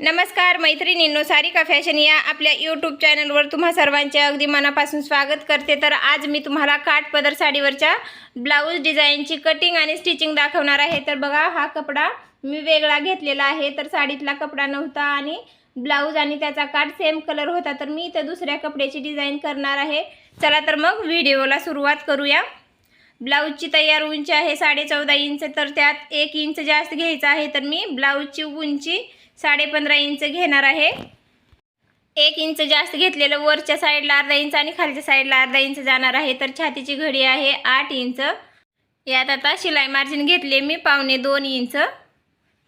नमस्कार मैत्रिणींनो सारिका फॅशन या आपल्या यूट्यूब चॅनलवर तुम्हा सर्वांचे अगदी मनापासून स्वागत करते. तर आज मी तुम्हाला काठ पदर साडीवरच्या ब्लाऊज डिझाईनची कटिंग आणि स्टिचिंग दाखवणार आहे. तर बघा हा कपडा मी वेगळा घेतलेला आहे. तर साडीतला कपडा नव्हता आणि ब्लाऊज आणि त्याचा काठ सेम कलर होता. तर मी इथं दुसऱ्या कपड्याची डिझाईन करणार आहे. चला तर मग व्हिडिओला सुरुवात करूया. ब्लाऊजची तयार उंची आहे साडे चौदा इंच. तर त्यात एक इंच जास्त घ्यायचं आहे. तर मी ब्लाऊजची उंची साडे पंधरा इंच घेणार आहे. एक इंच जास्त घेतलेलं वरच्या साईडला अर्धा इंच आणि खालच्या साईडला अर्धा इंच जाणार आहे. तर छातीची घडी आहे आठ इंच. यात आता शिलाई मार्जिन घेतले मी पावणे दोन इंच.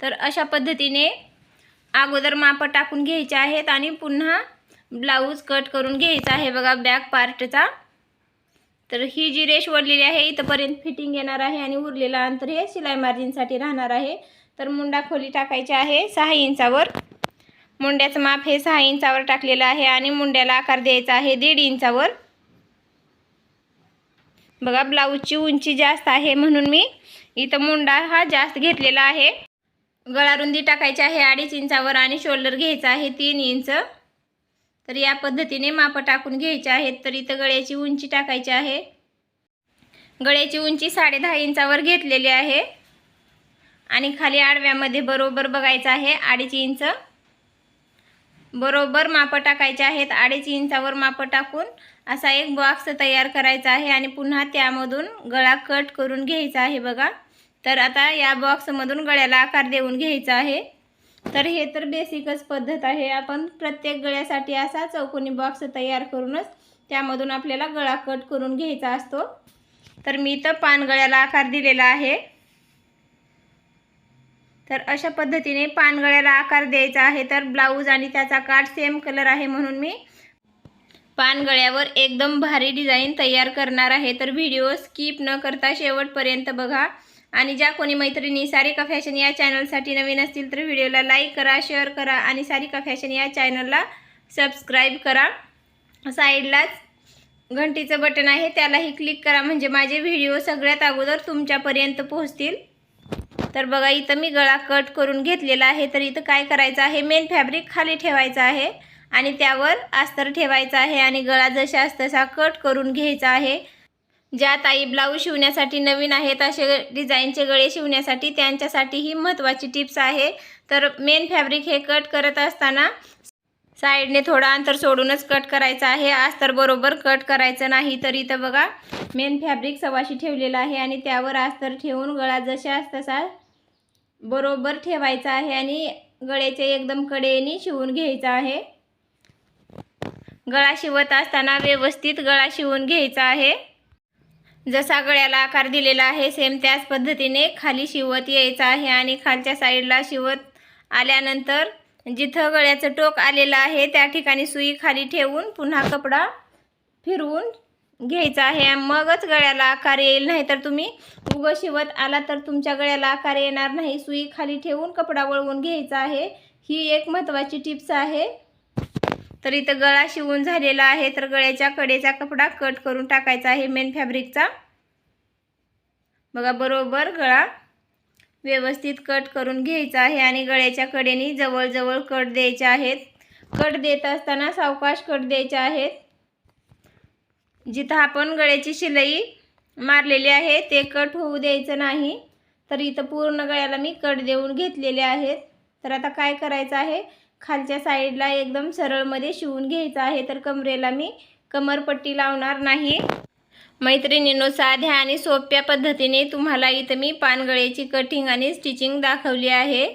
तर अशा पद्धतीने अगोदर माप टाकून घ्यायचे आहेत आणि पुन्हा ब्लाऊज कट करून घ्यायचा आहे बघा बॅक पार्टचा. तर ही जी रेश वळलेली आहे इथंपर्यंत फिटिंग येणार आहे आणि उरलेलं अंतर हे शिलाई मार्जिनसाठी राहणार आहे. तर मुंडा खोली टाकायची आहे सहा इंचावर. मुंड्याचं माप हे सहा इंचावर टाकलेलं आहे आणि मुंड्याला आकार द्यायचा आहे दीड इंचावर. बघा ब्लाऊजची उंची जास्त आहे म्हणून मी इथं मुंडा हा जास्त घेतलेला आहे. गळा रुंदी टाकायची आहे अडीच इंचावर आणि शोल्डर घ्यायचा आहे तीन इंच. तर या पद्धतीने मापं टाकून घ्यायचे आहेत तर इथं गळ्याची उंची टाकायची आहे. गळ्याची उंची साडे दहा इंचावर घेतलेली आहे. आणि खाली आडव्यामध्ये बरोबर बघायचं आहे अडीच इंच. बरोबर माप टाकायचे आहेत. अडीच इंचावर माप टाकून असा एक बॉक्स तयार करायचा आहे आणि पुन्हा त्यामधून गळा कट करून घ्यायचा आहे बघा. तर आता या बॉक्समधून गळ्याला आकार देऊन घ्यायचा आहे. तर हे तर बेसिकच पद्धत आहे. आपण प्रत्येक गळ्यासाठी असा चौकोनी बॉक्स तयार करूनच त्यामधून आपल्याला गळा कट करून घ्यायचा असतो. तर मी इथं पानगळ्याला आकार दिलेला आहे. तर अशा पद्धतीने पानगळ्याला आकार द्यायचा आहे. तर ब्लाऊज आणि त्याचा काठ सेम कलर आहे म्हणून मी पानगळ्यावर एकदम भारी डिझाईन तयार करणार आहे. तर व्हिडिओ स्किप न करता शेवटपर्यंत बघा. आणि ज्या कोणी मैत्रिणी सारिका फॅशन या चॅनलसाठी नवीन असतील तर व्हिडिओला लाईक करा शेअर करा आणि सारिका फॅशन या चॅनलला सबस्क्राईब करा. साईडलाच घंटीचं बटन आहे. त्यालाही क्लिक करा. म्हणजे माझे व्हिडिओ सगळ्यात अगोदर तुमच्यापर्यंत पोहोचतील. तर बघा इथं मी गळा कट करून घेतलेला आहे. तर इथं काय करायचं आहे? मेन फॅब्रिक खाली ठेवायचं आहे आणि त्यावर अस्तर ठेवायचं आहे आणि गळा जशास तसा कट करून घ्यायचा आहे. ज्या ताई ब्लाऊज शिवण्यासाठी नवीन आहेत असे डिझाईनचे गळे शिवण्यासाठी त्यांच्यासाठी ही महत्त्वाची टिप्स आहे. तर मेन फॅब्रिक हे कट करत असताना साईडने थोडं अंतर सोडूनच कट करायचं आहे. अस्तर बरोबर कट करायचं नाही. तर इथं बघा मेन फॅब्रिक सवाशी ठेवलेलं आहे आणि त्यावर अस्तर ठेवून गळा जशास तसा बरोबर ठेवायचा आहे आणि गळ्याचे एकदम कडेने शिवून घ्यायचा आहे. गळा शिवत असताना व्यवस्थित गळा शिवून घ्यायचा आहे. जसा गळ्याला आकार दिलेला आहे सेम त्याच पद्धतीने खाली शिवत यायचं आहे आणि खालच्या साईडला शिवत आल्यानंतर जिथं गळ्याचं टोक आलेलं आहे त्या ठिकाणी सुई खाली ठेवून पुन्हा कपडा फिरवून घ्यायचा आहे. मगच गळ्याला आकार येईल. नाही तर तुम्ही उगं शिवत आला तर तुमच्या गळ्याला आकार येणार नाही. सुई खाली ठेवून कपडा वळवून घ्यायचा आहे. ही एक महत्त्वाची टिप्स आहे. तर इथं गळा शिवून झालेला आहे. तर गळ्याच्या कडेचा कपडा कट करून टाकायचा आहे मेन फॅब्रिकचा बघा बरोबर गळा व्यवस्थित कट करून घ्यायचा आहे आणि गळ्याच्या कडेने जवळजवळ कट द्यायचे आहेत. कट देत असताना सावकाश कट द्यायचे आहेत. जिथं आपण गळ्याची शिलाई मारलेली आहे ते कट होऊ द्यायचं नाही. तर इथं पूर्ण गळ्याला मी कट देऊन घेतलेले आहेत. तर आता काय करायचं आहे? खालच्या साईडला एकदम सरळमध्ये शिवून घ्यायचं आहे तर कमरेला मी कमरपट्टी लावणार नाही. मैत्रिणींनो साध्या आणि सोप्या पद्धतीने तुम्हाला इथं मी पानगळ्याची कटिंग आणि स्टिचिंग दाखवली आहे.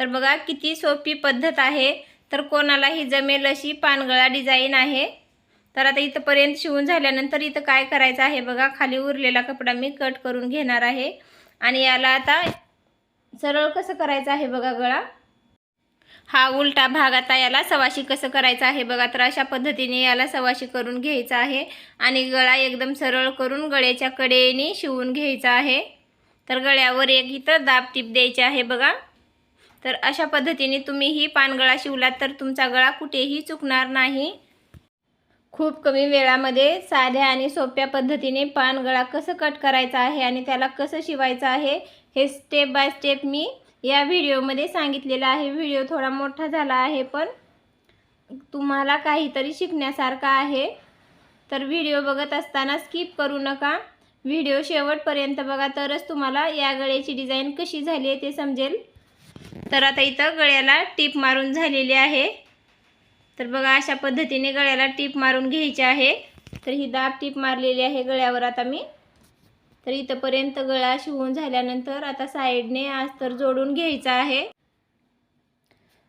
तर बघा किती सोपी पद्धत आहे. तर कोणालाही जमेल अशी पानगळा डिझाईन आहे. तर आता इथंपर्यंत शिवून झाल्यानंतर इथं काय करायचं आहे बघा खाली उरलेला कपडा मी कट करून घेणार आहे. आणि याला आता सरळ कसं करायचं आहे बघा गळा? हा उलटा भाग आता याला सवाशी कसं करायचं आहे बघा तर अशा पद्धतीने याला सवाशी करून घ्यायचा आहे. आणि गळा एकदम सरळ करून गळ्याच्या कडेने शिवून घ्यायचा आहे. तर गळ्यावर एक इथं दाब टीप द्यायची आहे बघा. तर अशा पद्धतीने तुम्ही ही पानगळा शिवलात तर तुमचा गळा कुठेही चुकणार नाही. खूप कमी वेळामध्ये साध्या आणि सोप्या पद्धतीने पानगळा कसं कट करायचा आहे आणि त्याला कसं शिवायचं आहे हे स्टेप बाय स्टेप मी या व्हिडिओमध्ये सांगितलेलं आहे. व्हिडिओ थोडा मोठा झाला आहे पण तुम्हाला काहीतरी शिकण्यासारखा आहे. तर व्हिडिओ बघत असताना स्किप करू नका. व्हिडिओ शेवटपर्यंत बघा तरच तुम्हाला या गळ्याची डिझाईन कशी झाली आहे ते समजेल. तर आता इथं गळ्याला टीप मारून झालेली आहे. तर बघा अशा पद्धतीने गळ्याला टीप मारून घ्यायची आहे. तर ही दाब टीप मारलेली आहे गळ्यावर आता मी. तर इथंपर्यंत गळा शिवून झाल्यानंतर आता साईडने अस्तर जोडून घ्यायचा आहे.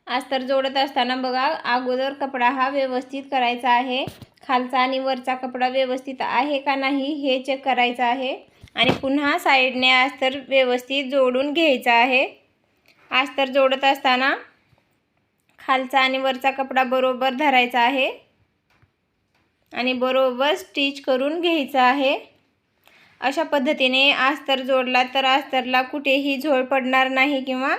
अस्तर जोडत असताना बघा अगोदर कपडा हा व्यवस्थित करायचा आहे. खालचा आणि वरचा कपडा व्यवस्थित आहे का नाही हे चेक करायचं आहे. आणि पुन्हा साईडने अस्तर व्यवस्थित जोडून घ्यायचा आहे. अस्तर जोडत असताना खालचा आणि वरचा कपडा बरोबर धरायचा आहे. आणि बरोबर स्टिच करून घ्यायचा आहे. अशा पद्धतीने अस्तर जोडला तर अस्तरला कुठेही झोळ पडणार नाही किंवा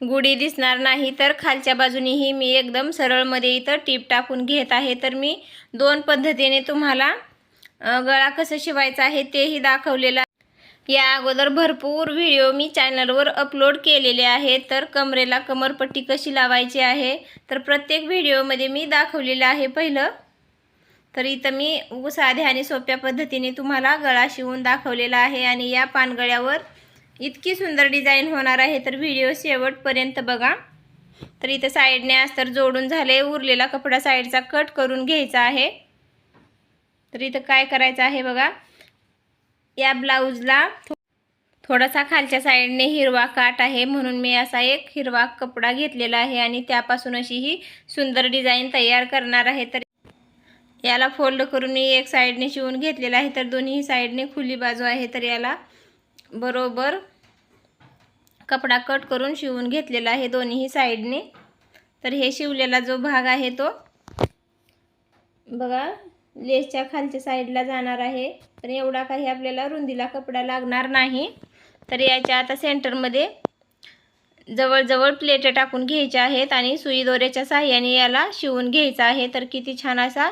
गुढी दिसणार नाही. तर खालच्या बाजूनेही मी एकदम सरळमध्ये इथं टीप टाकून घेत आहे. तर मी दोन पद्धतीने तुम्हाला गळा कसं शिवायचा आहे तेही दाखवलेलं या अगोदर भरपूर व्हिडिओ मी चॅनलवर अपलोड केलेले आहेत. तर कमरेला कमरपट्टी कशी लावायची आहे? तर प्रत्येक व्हिडिओमध्ये मी दाखवलेलं आहे पहिलं. तर इथं मी साध्या आणि सोप्या पद्धतीने तुम्हाला गळा शिवून दाखवलेला आहे आणि या पानगळ्यावर इतकी सुंदर डिझाईन होणार आहे. तर व्हिडिओ शेवटपर्यंत बघा. तर इथं साईडने अस्तर जोडून झाले. उरलेला कपडा साईडचा कट करून घ्यायचा आहे. तर इथं काय करायचं आहे बघा. या ब्लाऊजला थोडासा खालच्या साईडने हिरवा काट आहे. म्हणून मी असा एक हिरवा कपडा घेतलेला आहे आणि त्यापासून अशी ही सुंदर डिझाईन तयार करणार आहे. तर याला फोल्ड करून मी एक साईडने शिवून घेतलेला आहे. तर दोन्ही साईडने खुली बाजू आहे. तर याला बरोबर कपडा कट करून शिवून घेतलेला आहे दोन्ही साईडने. तर हे शिवलेला जो भाग आहे तो बघा लेसच्या खालच्या साईडला जाणार आहे. तर एवढा काही आपल्याला रुंदीला कपडा लागणार नाही. तर याच्या आता सेंटरमध्ये जवळजवळ प्लेट टाकून घ्यायच्या आहेत आणि सुई दोऱ्याच्या साह्याने याला शिवून घ्यायचा आहे. तर किती छान असा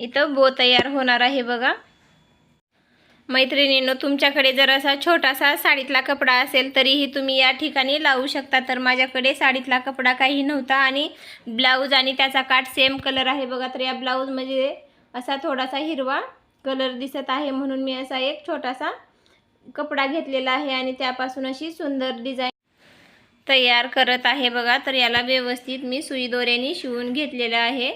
इथं बो तयार होणार आहे बघा. मैत्रिणींनो तुमच्याकडे जर असा छोटासा साडीतला कपडा असेल तरीही तुम्ही या ठिकाणी लावू शकता. तर माझ्याकडे साडीतला कपडा काही नव्हता आणि ब्लाऊज आणि त्याचा काठ सेम कलर आहे बघा. तर या ब्लाऊजमध्ये असा थोडासा हिरवा कलर दिसत आहे म्हणून मी असा एक छोटासा कपडा घेतलेला आहे आणि त्यापासून अशी सुंदर डिझाईन तयार करत आहे बघा. तर याला व्यवस्थित मी सुई दोऱ्याने शिवून घेतलेलं आहे.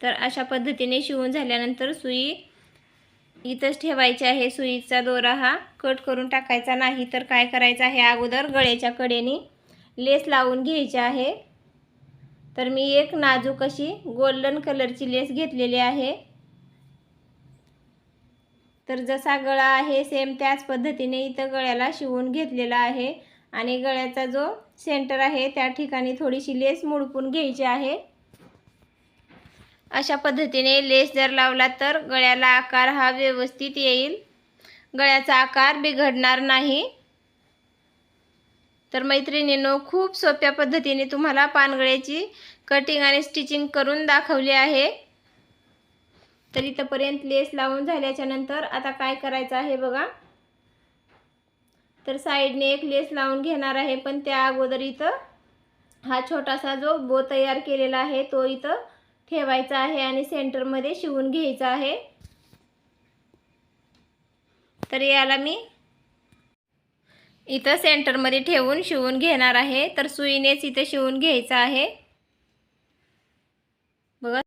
तर अशा पद्धतीने शिवून झाल्यानंतर सुई इथंच ठेवायची आहे. सुईचा दोरा हा कट करून टाकायचा नाही तर काय करायचं आहे? अगोदर गळ्याच्या कडेने लेस लावून घ्यायची आहे. तर मी एक नाजूक अशी गोल्डन कलरची लेस घेतलेली आहे. तर जसा गळा आहे सेम त्याच पद्धतीने इथं गळ्याला शिवून घेतलेला आहे. आणि गळ्याचा जो सेंटर आहे त्या ठिकाणी थोडीशी लेस मुडपून घ्यायची आहे. अशा पद्धतीने लेस जर लावला तर गळ्याला आकार हा व्यवस्थित येईल. गळ्याचा आकार बिघडणार नाही. तर मैत्रिणींनो खूप सोप्या पद्धतीने तुम्हाला पानगळ्याची कटिंग आणि स्टिचिंग करून दाखवली आहे. तर इथंपर्यंत लेस लावून झाल्याच्यानंतर आता काय करायचं आहे बघा. तर साईडने एक लेस लावून घेणार आहे पण त्या अगोदर इथं हा छोटासा जो बो तयार केलेला आहे तो इथं ठेवायचा आहे आणि सेंटरमध्ये शिवून घ्यायचा आहे. तर याला मी इथं सेंटरमध्ये ठेवून शिवून घेणार आहे. तर सुईनेच इथं शिवून घ्यायचं आहे. बघा.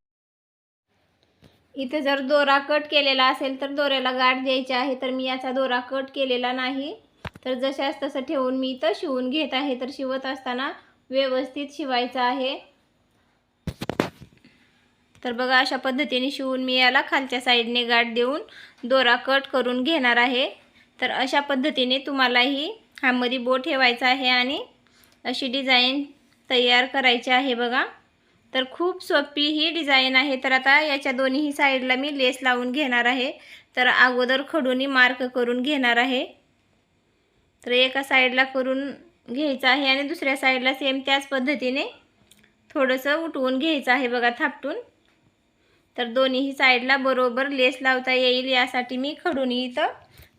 इथं जर दोरा कट केलेला असेल तर दोऱ्याला गाठ द्यायची आहे. तर मी याचा दोरा कट केलेला नाही. तर जशाच तसं ठेवून मी इथं शिवून घेत आहे. तर शिवत असताना व्यवस्थित शिवायचं आहे. तर बघा अशा पद्धतीने शिवून मी याला खालच्या साईडने गाठ देऊन दोरा कट करून घेणार आहे. तर अशा पद्धतीने तुम्हालाही ह्यामध्ये बो ठेवायचा आहे आणि अशी डिझाईन तयार करायची आहे बघा. तर खूप सोपी ही डिझाईन आहे. तर आता याच्या दोन्ही साईडला मी लेस लावून घेणार आहे. तर अगोदर खडूनी मार्क करून घेणार आहे. तर एका साईडला करून घ्यायचं आहे आणि दुसऱ्या साईडला सेम त्याच पद्धतीने थोडंसं उठवून घ्यायचं आहे बघा थापटून. तर दोन्ही साईडला बरोबर लेस लावता येईल यासाठी मी खडून इथं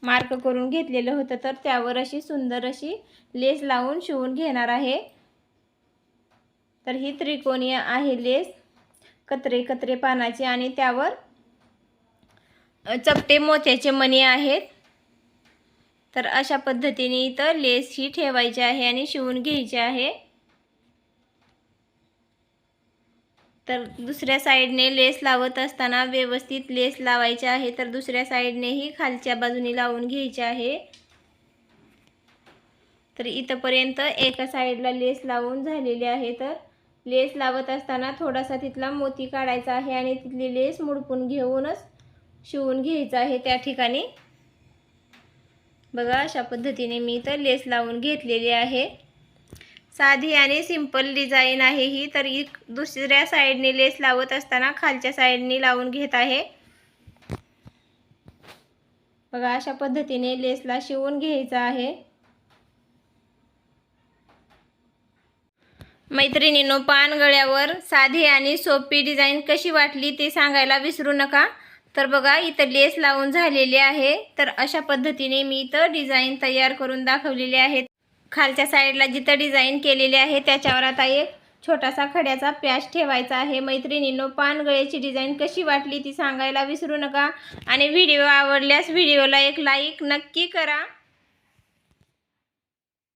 मार्क करून घेतलेलं होतं तर त्यावर अशी सुंदर अशी लेस लावून शिवून घेणार आहे. तर ही त्रिकोणीय आहे लेस कत्रे कत्रे पानाची आणि त्यावर चपटे मोत्याचे मणी आहेत. तर अशा पद्धतीने इथं लेस ही ठेवायची आहे आणि शिवून घ्यायची आहे. तर दुसऱ्या साईडने लेस लावत असताना व्यवस्थित लेस लावायचे आहे तर दुसऱ्या साईडनेही खालच्या बाजूने लावून घ्यायचे आहे. तर इथंपर्यंत एका साईडला लेस लावून झालेली आहे तर लेस लावत असताना थोडासा तिथला मोती काढायचा आहे आणि तिथली लेस मुडपून घेऊनच शिवून घ्यायचं आहे त्या ठिकाणी. बघा अशा पद्धतीने मी इथं लेस लावून घेतलेली आहे. साधी आणि सिंपल डिझाईन आहे ही. तर ही दुसऱ्या साईडने लेस लावत असताना खालच्या साईडने लावून घेत आहे. बघा अशा पद्धतीने लेसला शिवून घ्यायचं आहे. मैत्रिणींनो पान गळ्यावर साधी आणि सोपी डिझाईन कशी वाटली ते सांगायला विसरू नका. तर बघा इथं लेस लावून झालेली आहे. तर अशा पद्धतीने मी इथं डिझाईन तयार करून दाखवलेली आहे खालच्या साईडला जिथं डिझाईन केलेली आहे त्याच्यावर आता एक छोटासा खड्याचा प्याच ठेवायचा आहे. मैत्रिणींनो पानगळ्याची डिझाईन कशी वाटली ती सांगायला विसरू नका. आणि व्हिडिओ आवडल्यास व्हिडिओला एक लाईक नक्की करा.